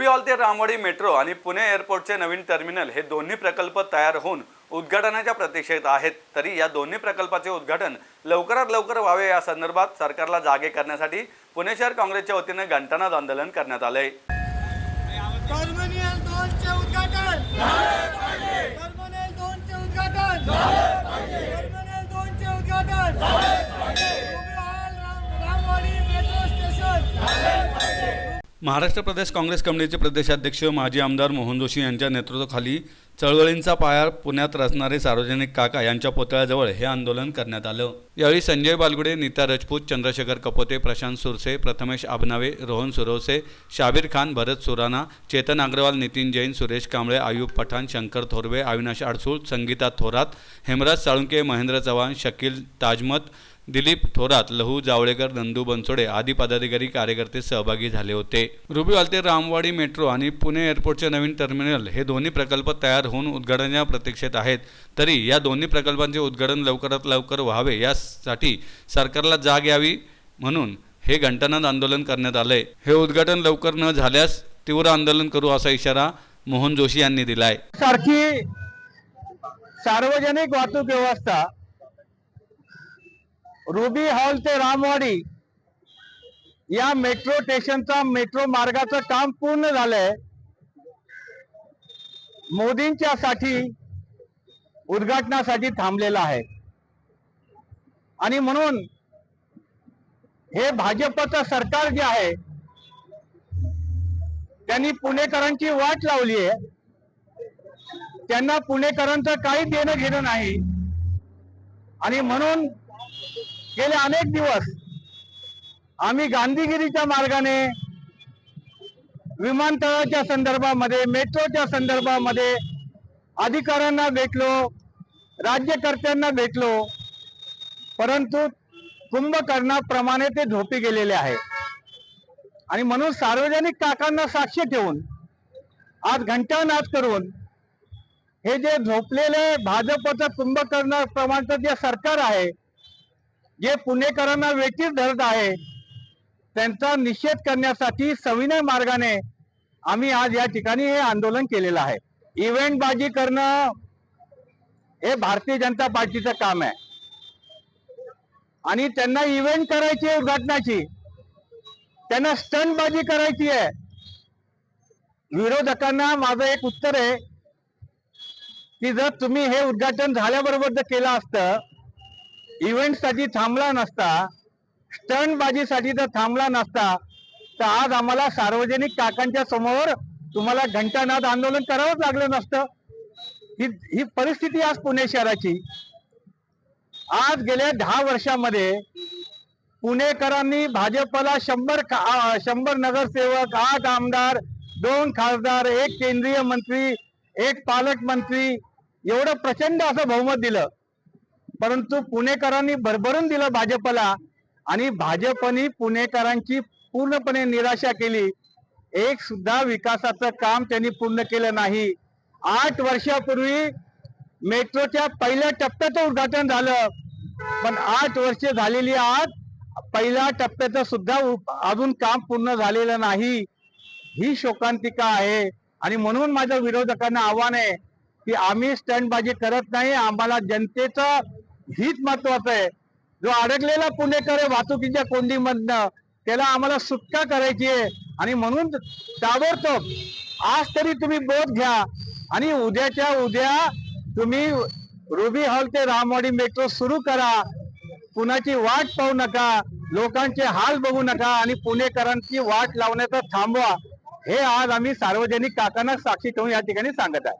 ते रामवाडी मेट्रो आणि पुणे एअरपोर्टचे नवीन टर्मिनल हे दोन्ही प्रकल्प तयार होऊन उद्घाटनाच्या प्रतीक्षेत आहेत. तरी या दोन्ही प्रकल्पाचे उद्घाटन लवकरात लवकर व्हावे या संदर्भात सरकारला जागे करण्यासाठी पुणे शहर काँग्रेसच्या वतीने घंटानाद आंदोलन करण्यात आलंय. उद्घाटन! महाराष्ट्र प्रदेश काँग्रेस कमिटीचे प्रदेशाध्यक्ष माजी आमदार मोहन जोशी यांच्या नेतृत्वाखाली चळवळींचा पाया पुण्यात रचणारे सार्वजनिक काका यांच्या पुतळ्याजवळ हे आंदोलन करण्यात आलं. यावेळी संजय बालगुडे नीता राजपूत चंद्रशेखर कपोते प्रशांत सुरसे प्रथमेश आबनावे रोहन सुरवसे शाबीर खान भरत सुराणा चेतन अग्रवाल नितीन जैन सुरेश कांबळे आयुब पठाण शंकर थोरवे अविनाश अडसूळ संगीता थोरात हेमराज साळुंके महेंद्र चव्हाण शकील ताजमत दिलीप थोरात लहू जावळेकर नंदू बनसोडे आदी पदाधिकारी कार्यकर्ते सहभागी झाले होते. रुबी ते रामवाडी मेट्रो आणि पुणे एअरपोर्टचे नवीन टर्मिनल हे दोन्ही प्रकल्प तयार होऊन उद्घाटनाच्या प्रतीक्षेत आहेत. तरी या दोन्ही प्रकल्पांचे उद्घाटन लवकरात लवकर व्हावे यासाठी सरकारला जाग यावी म्हणून हे घंटानाद आंदोलन करण्यात आलंय हे उद्घाटन लवकर न झाल्यास तीव्र आंदोलन करू असा इशारा मोहन जोशी यांनी दिलाय. सारखी सार्वजनिक वाहतूक व्यवस्था रुबी हॉल ते रामवाडी या मेट्रो स्टेशनचा मेट्रो मार्गाचं काम पूर्ण झालंय. मोदींच्या साठी उद्घाटनासाठी थांबलेला आहे. आणि म्हणून हे भाजपचं सरकार जे आहे त्यांनी पुणेकरांची वाट लावली आहे. त्यांना पुणेकरांचं काही देणं घेणं नाही. आणि म्हणून गेले अनेक दिवस. आम्ही गांधीगिरीच्या मार्गाने विमानतळाच्या संदर्भामध्ये मेट्रोच्या संदर्भामध्ये अधिकाऱ्यांना भेटलो राज्यकर्त्यांना भेटलो परंतु कुंभकर्णाप्रमाणे ते झोपी गेलेले आहे. आणि म्हणून सार्वजनिक काकांना साक्ष ठेवून आज घंटानाद करून हे जे झोपलेले भाजपचं कुंभकर्णाप्रमाणचं जे सरकार आहे जे पुणेकरांना वेठीस धरत आहे त्यांचा निषेध करण्यासाठी सविनय मार्गाने आम्ही आज या ठिकाणी हे आंदोलन केलेलं आहे. इव्हेंट बाजी करणं हे भारतीय जनता पार्टीचं काम आहे. आणि त्यांना इव्हेंट करायची आहे उद्घाटनाची त्यांना स्टंटबाजी करायची आहे. विरोधकांना माझं एक उत्तर आहे की जर तुम्ही हे उद्घाटन झाल्याबरोबर जर केलं असतं इव्हेंटसाठी थांबला नसता स्टंटबाजीसाठी जर थांबला नसता तर आज आम्हाला सार्वजनिक काकांच्या समोर तुम्हाला घंटानाद आंदोलन करावंच लागलं नसतं. ही ही परिस्थिती आज पुणे शहराची. आज गेल्या दहा वर्षामध्ये पुणेकरांनी भाजपला शंभर शंभर नगरसेवक आठ आमदार दोन खासदार एक केंद्रीय मंत्री एक पालकमंत्री एवढं प्रचंड असं बहुमत दिलं. परंतु पुणेकरांनी भरभरून दिलं भाजपला आणि भाजपनी पुणेकरांची पूर्णपणे निराशा केली. एक सुद्धा विकासाचं काम त्यांनी पूर्ण केलं नाही. आठ वर्षापूर्वी मेट्रोच्या पहिल्या टप्प्याचं उद्घाटन झालं. पण आठ वर्ष झालेली आज पहिल्या टप्प्याचं सुद्धा अजून काम पूर्ण झालेलं नाही. ही शोकांतिका आहे. आणि म्हणून माझ्या विरोधकांना आव्हान आहे की आम्ही स्टंटबाजी करत नाही. आम्हाला जनतेचं हीच महत्वाचं आहे. जो अडकलेला पुणेकर आहे वाहतुकीच्या कोंडीमधनं त्याला आम्हाला सुटका करायची आहे. आणि म्हणून ताबडतोब आज तरी तुम्ही बोध घ्या. आणि उद्याच्या उद्या तुम्ही रुबी हॉल ते रामवाडी मेट्रो सुरू करा. कुणाची वाट पाहू नका. लोकांचे हाल बघू नका. आणि पुणेकरांची वाट लावण्याचं थांबवा. हे आज आम्ही सार्वजनिक काकांना साक्षी ठेवून या ठिकाणी सांगत आहे.